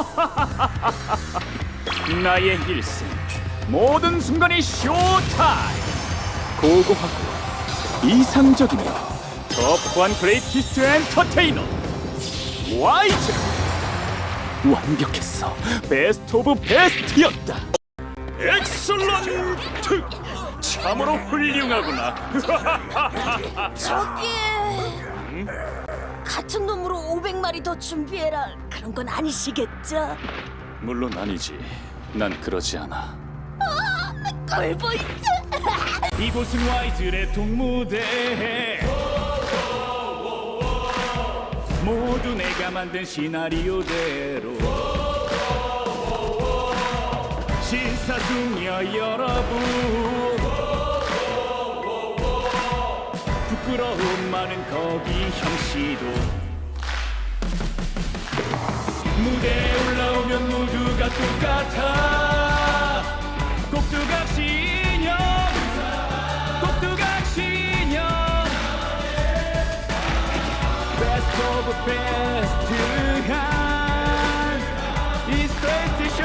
나의 일생 모든 순간이 쇼타임. 고고하고 이상적이며 터프한 그레이티스트 엔터테이너 와이즈. 완벽했어 베스트 오브 베스트였다. 엑설런트! 참으로 훌륭하구나. 저기 같은 놈으로 500마리 더 준비해라. 그런 건 아니시겠죠? 물론 아니지. 난 그러지 않아. 꼴보이스 이곳은 와이즈의 동무대. 모두 내가 만든 시나리오대로. 신사숙녀 여러분 부끄러움 많은 거기 형씨도. 무대에 올라오면 모두가 똑같아. 꼭두각시 인형. 꼭두각시 인형. 베스트 오브 베스트한 이 스페이스 쇼